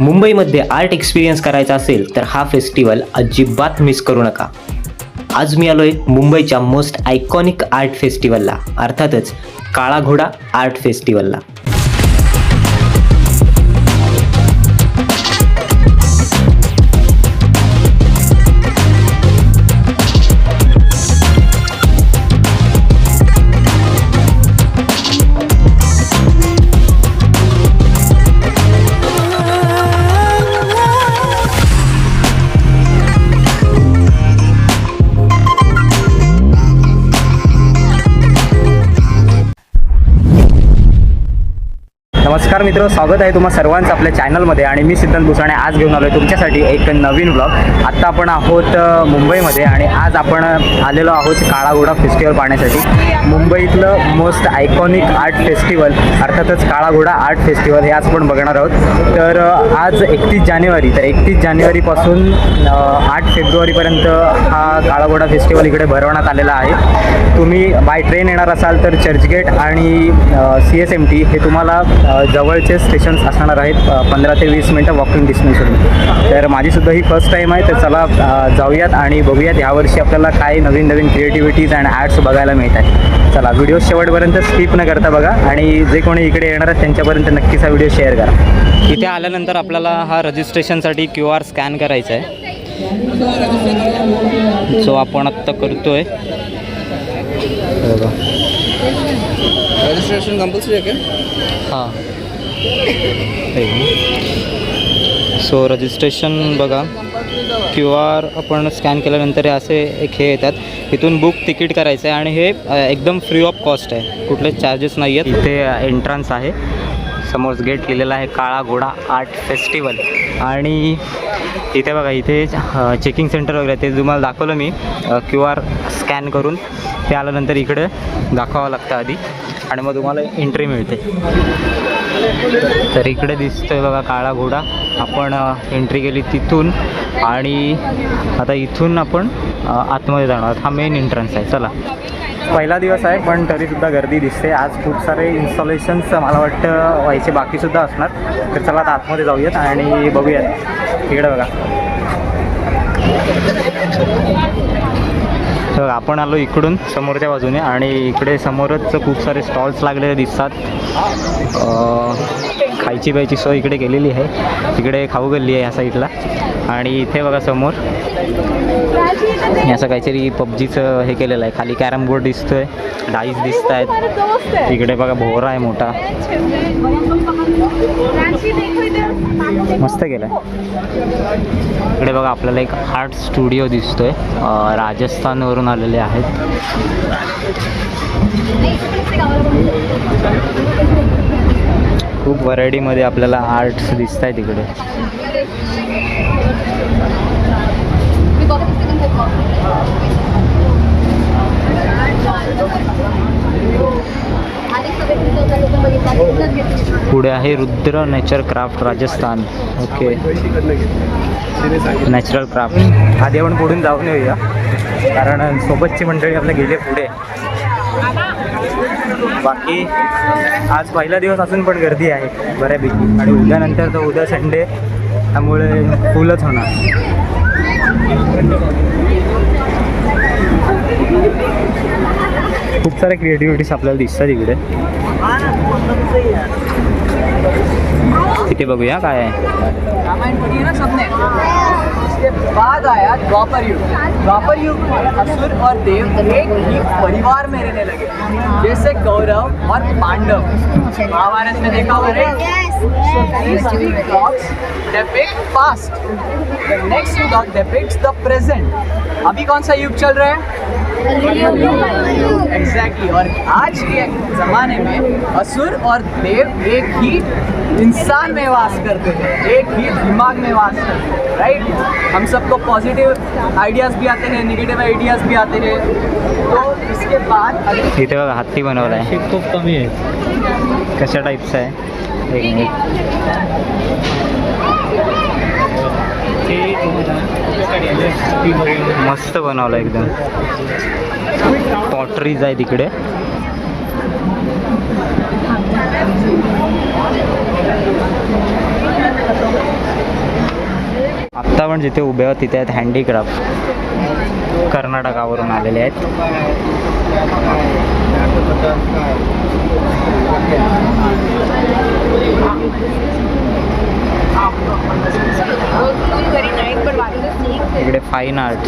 मुंबईमध्ये art experience करायचा असेल तर हा फेस्टिवल अजिबात मिस करू नका. आज मी आलोय मुंबईच्या मोस्ट आयकॉनिक आर्ट फेस्टिवलला अर्थातच काळा घोडा आर्ट फेस्टिवलला. नमस्कार मित्र स्वागत आहे तुम्हा सर्वांचं आपल्या चॅनलमध्ये आणि मी सिद्धांत भुसाणे आज घेऊन आलो आहे तुमच्यासाठी एक नवीन ब्लॉग आत्ता आपण आहोत मुंबईमध्ये आणि आज आपण आलेलो आहोत काळाघोडा फेस्टिवल पाहण्यासाठी. मुंबईतलं मोस्ट आयकॉनिक आर्ट फेस्टिवल अर्थातच काळाघोडा आर्ट फेस्टिवल हे आज आपण बघणार आहोत. तर आज एकतीस जानेवारी तर एकतीस जानेवारीपासून आठ फेब्रुवारीपर्यंत हा काळाघोडा फेस्टिवल इकडे भरवण्यात आलेला आहे. तुम्ही बाय ट्रेन येणार असाल तर चर्चगेट आणि सी एस एम टी हे तुम्हाला जवळ जवळचे स्टेशन्स असणार आहेत पंधरा ते वीस मिनटं वॉकिंग डिस्टन्सवरून तर माझीसुद्धा ही फर्स्ट टाईम आहे तर चला जाऊयात आणि बघूयात यावर्षी आपल्याला काय नवीन नवीन क्रिएटिव्हिटीज अँड आर्ट्स बघायला मिळत आहे चला व्हिडिओ शेवटपर्यंत स्किप न करता बघा आणि जे कोणी इकडे येणार आहेत त्यांच्यापर्यंत नक्कीच हा व्हिडिओ शेअर करा. इथे आल्यानंतर आपल्याला हा रजिस्ट्रेशनसाठी क्यू आर स्कॅन करायचा आहे. जो आपण आत्ता करतोय. बघा. रजिस्ट्रेशन कंपल्सरी आहे का? हां. सो रजिस्ट्रेशन बघा. क्यू आर आपण स्कॅन केल्यानंतर हे असे एक हे येतात. इथून बुक तिकीट करायचं आहे आणि हे एकदम फ्री ऑफ कॉस्ट आहे. कुठले चार्जेस नाही आहेत इथे एंट्रन्स आहे. समोर गेट लिहिलेला आहे काळा घोडा आर्ट फेस्टिवल आणि इथे बघा इथे चेकिंग सेंटर वगैरे आहे. ते तुम्हाला दाखवलं मी. क्यू आर स्कॅन करून. ते आल्यानंतर इकडे दाखवावं लागतं आधी. आणि मग तुम्हाला एंट्री मिळते. तर इकडे दिसतोय बघा काळा घोडा. आपण एंट्री केली तिथून. आणि आता इथून आपण आतमध्ये जाणार हा मेन एंट्रन्स आहे. चला. पहिला दिवस आहे पण तरीसुद्धा गर्दी दिसते. आज खूप सारे इन्स्टॉलेशन्स मला वाटतं व्हायचे बाकीसुद्धा असणार. तर चला आता आतमध्ये जाऊयात आणि बघूयात. इकडे बघा. तर आपण आलो इकडून समोरच्या बाजूने आणि इकडे समोरच खूप सारे स्टॉल्स लागलेले दिसतात. खायची प्यायची सोय इकडे केलेली आहे. इकडे खाऊ गल्ली आहे ह्या साईडला. आणि इथे बघा समोर मी असं काहीतरी पबजीचं हे केलेलं आहे. खाली कॅरम बोर्ड दिसतोय. डाईस दिसत आहेत इकडे बघा भोवरा आहे मोठा. मस्त केलं इकडे बघा आपल्याला एक आर्ट स्टुडिओ दिसतोय. राजस्थानवरून आलेले आहेत. खूप व्हरायटीमध्ये आपल्याला आर्ट्स दिसत आहेत इकडे. पुढे आहे Rudra nature craft Rajasthan. Okay natural craft आधी आपण पुढून जाऊन येऊया. कारण सोबतची मंडळी आपल्या गेले पुढे. बाकी आज पहिला दिवस असून पण गर्दी आहे बऱ्यापैकी. आणि उद्यानंतर तर उद्या संडे. त्यामुळे फुलच होणार. खूप साऱ्या क्रिएटिव्हिटीज आपल्याला दिसतात इकडे. इथे बघूया काय आहे. उसके बाद आया द्वापर युग। द्वापर युग में असुर और देव एक ही परिवार में रहने लगे, जैसे गौरव और पांडव। महाभारत में देखा हो। नेक्स्ट द प्रेजेंट अभी कौन सा युग चल रहा है? एग्जैक्टली और आज के ज़माने में असुर और देव एक ही इंसान में वास करते हैं एक ही दिमाग में वास करते हैं राइट हम सबको पॉजिटिव आइडियाज़ भी आते हैं निगेटिव आइडियाज़ भी आते हैं। तो इसके बाद अगर इथे बघा हत्ती बनवला आहे खूप कमी आहे कशा टाईपचा आहे एक मिनिट। मस्त बनवला एकदम. पॉटरीज आहे तिकडे. आत्ता पण जिथे उभे आहोत तिथे आहेत हँडीक्राफ्ट कर्नाटकावरून आलेले आहेत. इकडे फाईन आर्ट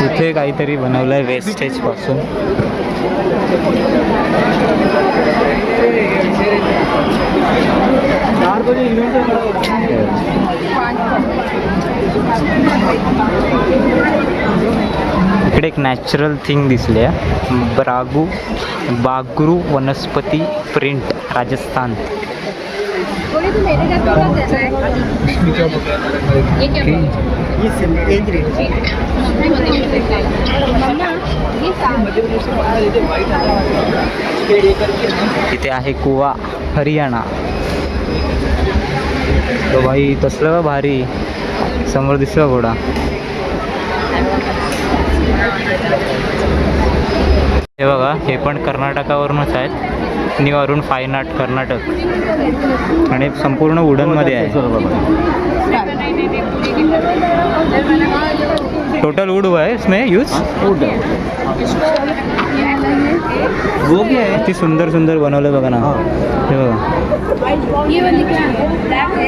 तिथे काहीतरी बनवलंय वेस्टेजपासून. इकडे एक नॅचरल थिंग दिसली आहे. ब्रागू बागरू वनस्पती प्रिंट राजस्थान. इथे आहे कुवा हरियाणा. तो भाई तसलं भारी. समोर दिसलं घोडा हे बघा हे पण कर्नाटकावरूनच आहेत. New Arun fine art Karnataka. आणि संपूर्ण वुडनमध्ये आहे. टोटल वुड हुआ है इसमें यूज वो भी है किती सुंदर सुंदर बनवलं बघा ना। हे। बघा। ये वाली क्या है? ब्लैक है?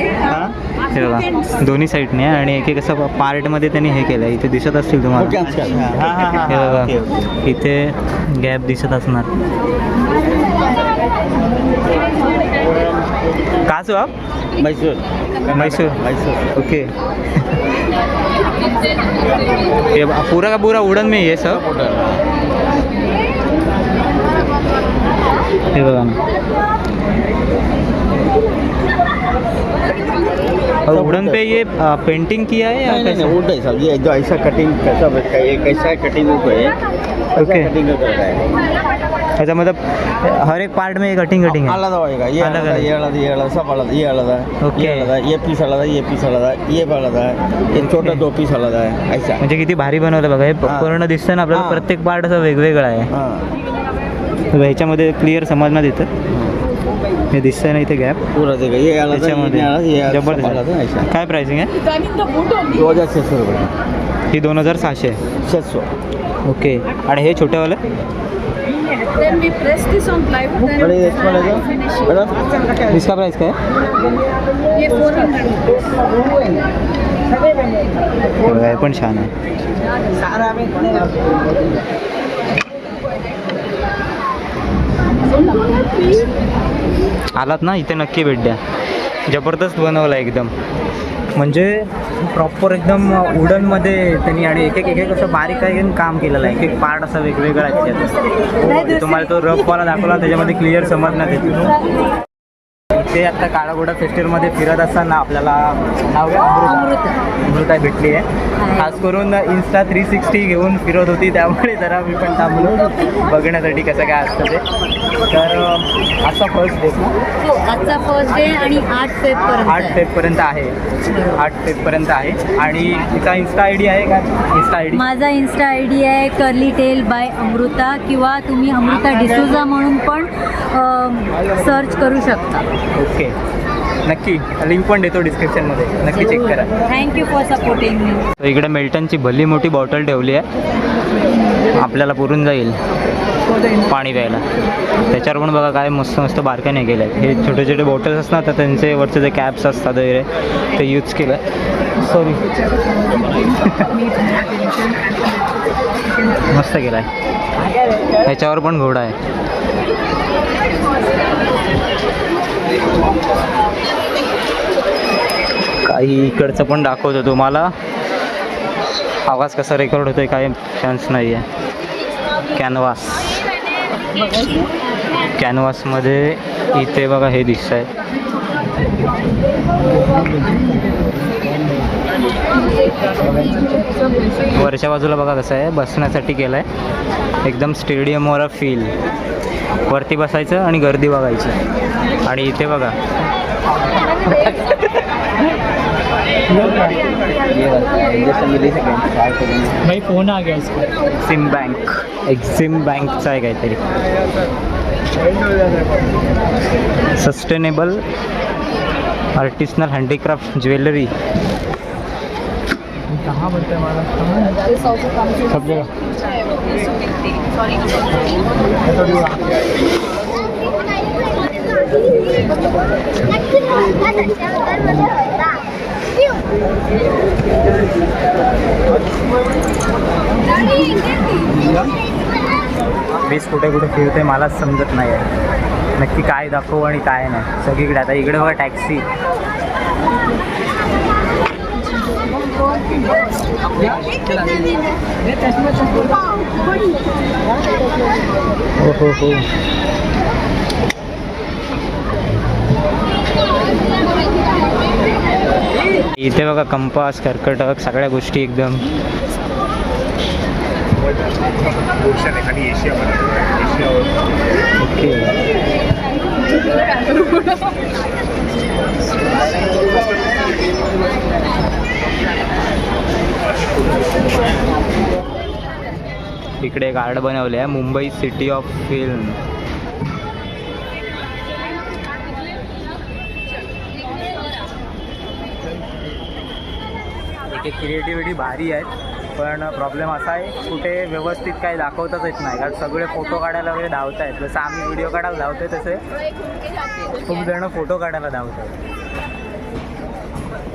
हे? बघा दोन्ही साईडने आहे आणि एक एक असं पार्टमध्ये त्यांनी हे केलं आहे इथे दिसत असतील तुम्हाला. हे बघा इथे गॅप दिसत असणार. काच आप? मैसूर. मैसूर. मैसूर. ओके. ये पूरा का पूरा उड़न में ही है सब? हे बघा ना और उड़न पे ये आ, पेंटिंग किया है या नहीं नहीं वुड है सब ये जो ऐसा कटिंग कैसा बैठा है ये कैसा कटिंग वुड है ऐसा Okay. कटिंग करता है अच्छा मतलब हर एक पार्ट में कटिंग कटिंग है अलग होएगा ये अलग है। ये अलग ये अलग सब अलग ये अलग है Okay. ये अलग है ये पीस अलग है ये पीस अलग है ये अलग है ये छोटा दो पीस अलग है ऐसा म्हणजे किती भारी बनवलं बघा हे. पूर्ण दिसतं ना आपल्याला. प्रत्येक पार्ट असं वेगवेगळा आहे हाँ ह्याच्यामध्ये क्लिअर समजण्यात येतं हे दिसतंय ना इथे गॅप पूरा देखा ये अलग है त्याच्यामध्ये है जबरदस्त. काय प्राइसिंग आहे? हजार रुपये. ही दोन हजार सहाशे छः सौ ओके आणि हे. बड़ा इसका प्राइस काय? ये 400 बघा, हे पण छान आहे. आलात ना इथे नक्की भेट द्या. जबरदस्त बनवलं आहे एकदम. म्हणजे प्रॉपर एकदम वुडनमध्ये त्यांनी आणि एक एक एक एक असं बारीक काही काम केलेलं आहे. एक एक पार्ट असा वेगवेगळा आहे हो, तुम्हाला तो रफवाला दाखवला त्याच्यामध्ये क्लिअर समजण्यात येते इथे आता काळागोडा फेस्टिवलमध्ये फिरत असताना आपल्याला नाव? अमृता. अमृता. भेटली आहे. खास करून इन्स्टा थ्री सिक्स्टी घेऊन फिरत होती त्यामुळे जरा मी पण थांबलो. बघण्यासाठी कसं काय असतं ते. तर असा फर्स्ट डे हो आजचा फर्स्ट डे आणि आठ फेब आठ पर्यंत फेबपर्यंत आहे आठ फेबपर्यंत आहे. आणि तिचा इन्स्टा आय डी आहे का? इन्स्टा आय डी माझा इन्स्टा आय डी आहे कर्ली टेल बाय अमृता किंवा तुम्ही अमृता डिसोजा म्हणून पण सर्च करू शकता. ओके नक्की. लिंक पण देतो डिस्क्रिप्शनमध्ये नक्की चेक करा. थँक्यू फॉर सपोर्टिंग मी तर इकडे मिल्टनची भली मोठी बॉटल ठेवली आहे. आपल्याला पुरून जाईल. पाणी प्यायला. त्याच्यावर पण बघा काय मस्त मस्त बारकाने केले आहेत. हे छोटे छोटे बॉटल्स असतात तर त्यांचे वरचे जे कॅप्स असतात वगैरे ते यूज केलं सॉरी मस्त केलं आहे ह्याच्यावर पण घोडा आहे. काही इकडचं पण दाखवतो तुम्हाला. आवाज कसा रेकॉर्ड होतोय काही चान्स नाही आहे कॅनवास कॅनव्हासमध्ये इथे बघा हे दिसत आहे वरच्या बाजूला बघा कसं आहे. बसण्यासाठी केलं आहे एकदम स्टेडियमवर फील वरती बसायचं आणि गर्दी बघायची. आणि इथे बघा. भाई फोन आ गया सिम बँक एक्झिम बँकचं आहे काहीतरी. सस्टेनेबल आर्टिसनल हँडीक्राफ्ट ज्वेलरी कहाँ बनता है सब जगह वीस कुठे कुठे फिरते मलाच समजत नाही आहे नक्की काय दाखवू आणि काय नाही. सगळीकडे आता इकडे बघा टॅक्सी हो हो. इथे बघा कंपास कर्कटक सगळ्या गोष्टी एकदम. ओके इकडे गार्ड बनवले आहे मुंबई सिटी ऑफ फिल्म. इथे क्रिएटिव्हिटी भारी आहे. पण प्रॉब्लेम असा आहे कुठे व्यवस्थित काही दाखवताच येत नाही. कारण सगळे फोटो काढायला वगैरे धावत आहेत जसं आम्ही व्हिडिओ काढायला धावतोय तसे खूप जण फोटो काढायला धावत आहेत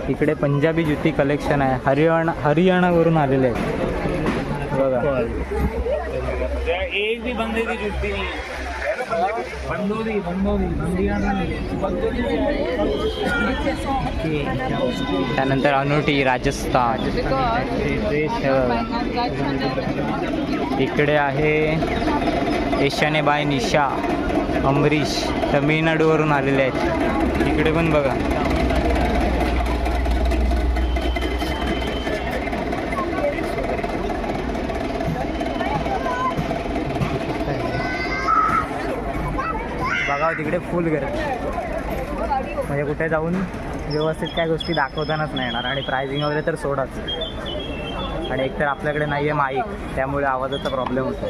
इकडे पंजाबी जुती कलेक्शन आहे. हरियाणा हरियाणावरून आलेले आहेत. बघा. एक भी की बंदोरी त्यानंतर अनुटी राजस्थान. इकडे आहे एशाने बाय निशा अमरीश तमिळनाडूवरून आलेले आहेत. इकडे पण बघा बघा तिकडे फुल गर्दी. म्हणजे कुठे जाऊन व्यवस्थित काय गोष्टी दाखवतानाच नाही येणार. आणि प्रायझिंग वगैरे तर सोडाच. आणि एकतर आपल्याकडे नाही आहे माईक त्यामुळे आवाजाचा प्रॉब्लेम होतो.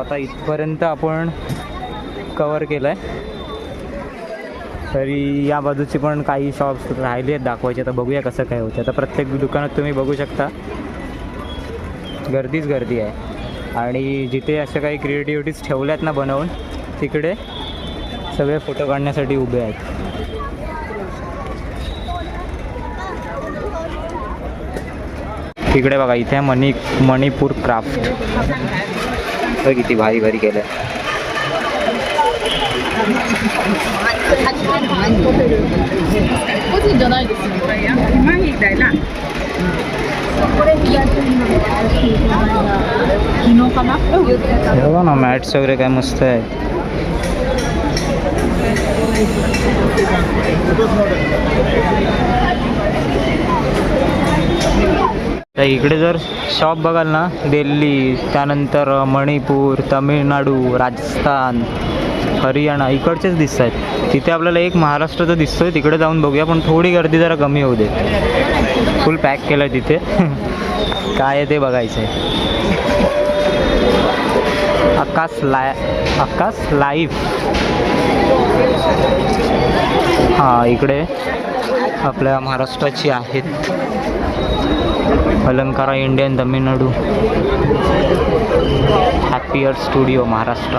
आता इथपर्यंत आपण कवर केलं आहे तरी या बाजूची पण काही शॉप्स राहिली आहेत दाखवायचे. आता बघूया कसं काय होतं आता प्रत्येक दुकानात तुम्ही बघू शकता. गर्दीच गर्दी आहे. आणि जिथे अशा काही क्रिएटिव्हिटीज ठेवल्यात ना बनवून तिकडे सगळे फोटो काढण्यासाठी उभे आहेत. तिकडे बघा इथे मणी मणिपूर क्राफ्ट. बघ किती भारी भारी केलं ना मॅट्स वगैरे काय मस्त आहे तर इकडे जर शॉप बघाल ना दिल्ली त्यानंतर मणिपूर तामिळनाडू राजस्थान हरियाणा इकडचेच दिसत आहेत तिथे आपल्याला एक महाराष्ट्राचं दिसतोय तिकडे जाऊन बघूया पण थोडी गर्दी जरा कमी होऊ दे फुल पॅक केलं आहे तिथे. काय आहे ते बघायचं आहे आकाश लाय आकाश लाईव्ह हां इकडे आपल्या महाराष्ट्राची आहेत. Alankara Indian Tamil Nadu. Happier studio Maharashtra.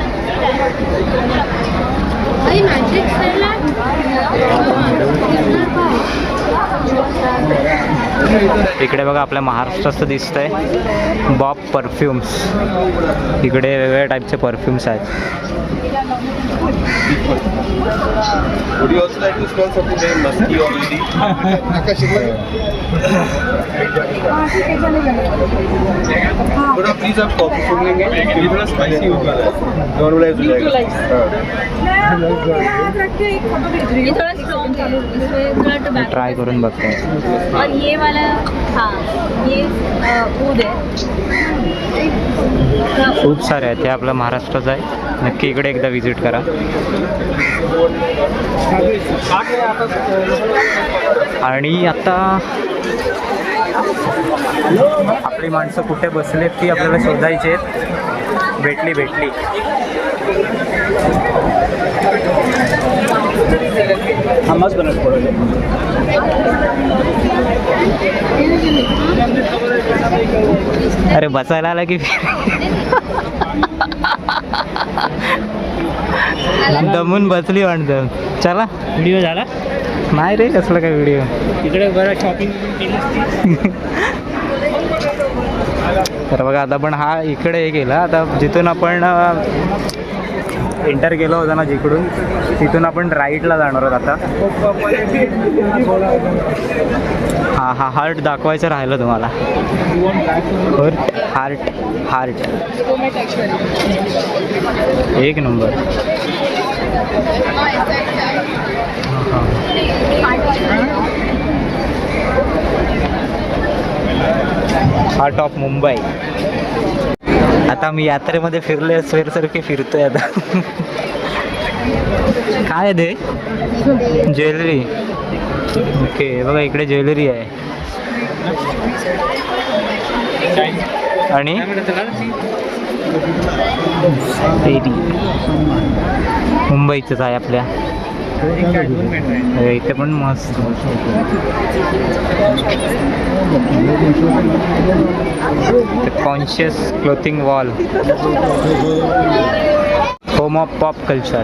इकडे बघा आपल्या महाराष्ट्राचं दिसतंय. बॉब परफ्युम्स इकडे वेगवेगळ्या टाईपचे परफ्युम्स आहेत. Like to smell something very musky already? थोड़ा प्लीज आप कॉफी सुन लेंगे ये थोड़ा स्पाइसी होगा नॉर्मलाइज हो जाएगा ट्राय करून बघते. और ये वाला हाँ ये ऊद है. खूप सारे आहेत. ते आपलं महाराष्ट्राचं आहे. नक्की इकडे एकदा व्हिजिट करा. आणि आता आपली माणसं कुठे बसलेत ती आपल्याला शोधायची आहेत. भेटली भेटली. हमस बनत पडले अरे बसायला आला की? दमून बसली वाटतं. चला. व्हिडिओ झाला? नाही रे कसलं काय व्हिडिओ? तिकडे बरं शॉपिंग तर बघा आता पण हा इकडे हे केला. आता जिथून आपण एंटर केलं होतं ना जिकडून तिथून आपण राईटला जाणार आहोत आता. हा हा हार्ट दाखवायचं राहिलं तुम्हाला. हार्ट हार्ट एक नंबर. हार्ट ऑफ मुंबई आता मी यात्रेमध्ये फिरले स्वेरसारखे फिरतोय आता. काय दे ते ज्वेलरी ओके बघा इकडे ज्वेलरी आहे. आणि? मुंबईचंच आहे आपल्या. इथे पण मस्त. Conscious clothing wall home of pop culture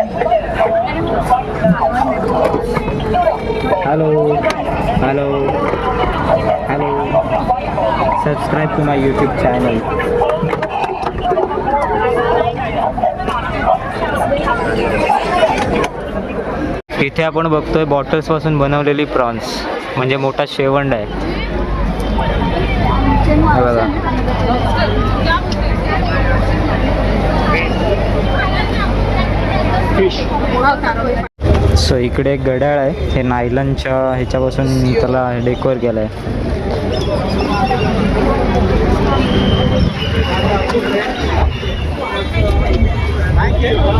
hello hello hello subscribe to my YouTube channel इथे आपण बघतोय बॉटल्सपासून बनवलेली प्रॉन्स म्हणजे मोठा शेवंड आहे. हे बघा. सो इकडे एक घड्याळ आहे. हे नायलनच्या ह्याच्यापासून त्याला डेकोर केलं आहे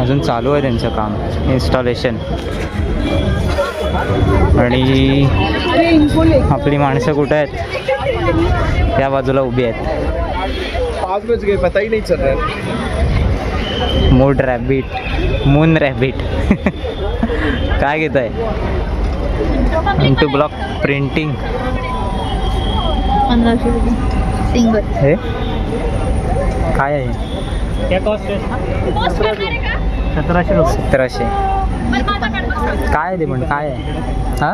अजून चालू आहे त्यांचं काम. इन्स्टॉलेशन आणि आपली माणसं कुठं आहेत? त्या बाजूला उभी आहेत. पता ही नहीं चल मूड रॅबिट मून रॅबिट काय घेत आहे? इंटू ब्लॉक प्रिंटिंग पंधराशे रुपये. सिंगल हे? काय आहे? क्या सतराशे सतराशे. काय आहे ते पण काय आहे? हां?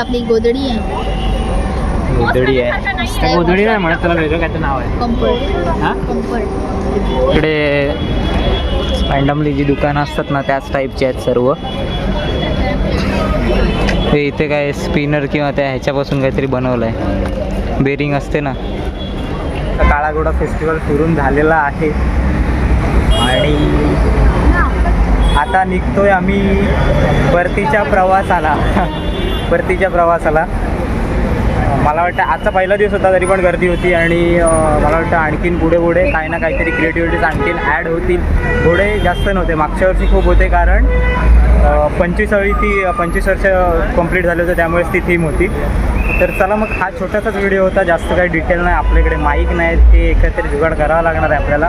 आपली गोदडी आहे. गोदडी आहे. गोधडी नाही म्हणत त्याला वेगळं काहीतरी नाव आहे. कम्फर्ट हां? कम्फर्ट इकडे रँडमली जी दुकानं असतात ना त्याच टाईपची आहेत सर्व. ते इथे काय स्पिनर किंवा त्या ह्याच्यापासून काहीतरी बनवलं आहे बेरिंग असते ना. काळागोडा फेस्टिवल फिरून झालेला आहे. आणि आता निघतोय आम्ही परतीच्या प्रवासाला. परतीच्या प्रवासाला. मला वाटतं आजचा पहिला दिवस होता तरी पण गर्दी होती आणि मला वाटतं आणखीन पुढे पुढे काही ना काहीतरी क्रिएटिव्हिटीज आणखीन ॲड होतील. पुढे जास्त नव्हते मागच्या वर्षी खूप होते कारण पंचवीसावी ती पंचवीस वर्ष कंप्लीट झाले होते त्यामुळेच ती थीम होती. तर चला मग हा छोटासाच व्हिडिओ होता जास्त काही डिटेल नाही आपल्याकडे माईक नाही ते एकत्र जुगाड करावं लागणार आहे आपल्याला.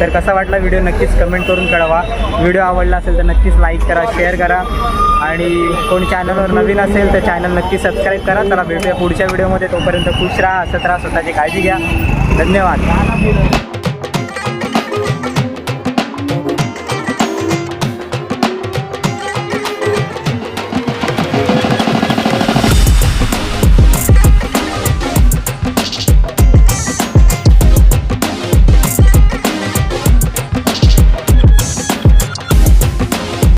तर कसा वाटला व्हिडिओ नक्कीच कमेंट करून कळवा. व्हिडिओ आवडला असेल तर नक्कीच लाईक करा शेअर करा. आणि कोण चॅनलवर नवीन असेल तर चॅनल नक्की सबस्क्राईब करा. चला भेटूया पुढच्या व्हिडिओमध्ये तोपर्यंत खुश राहा हसत राहा स्वतःची काळजी घ्या. धन्यवाद.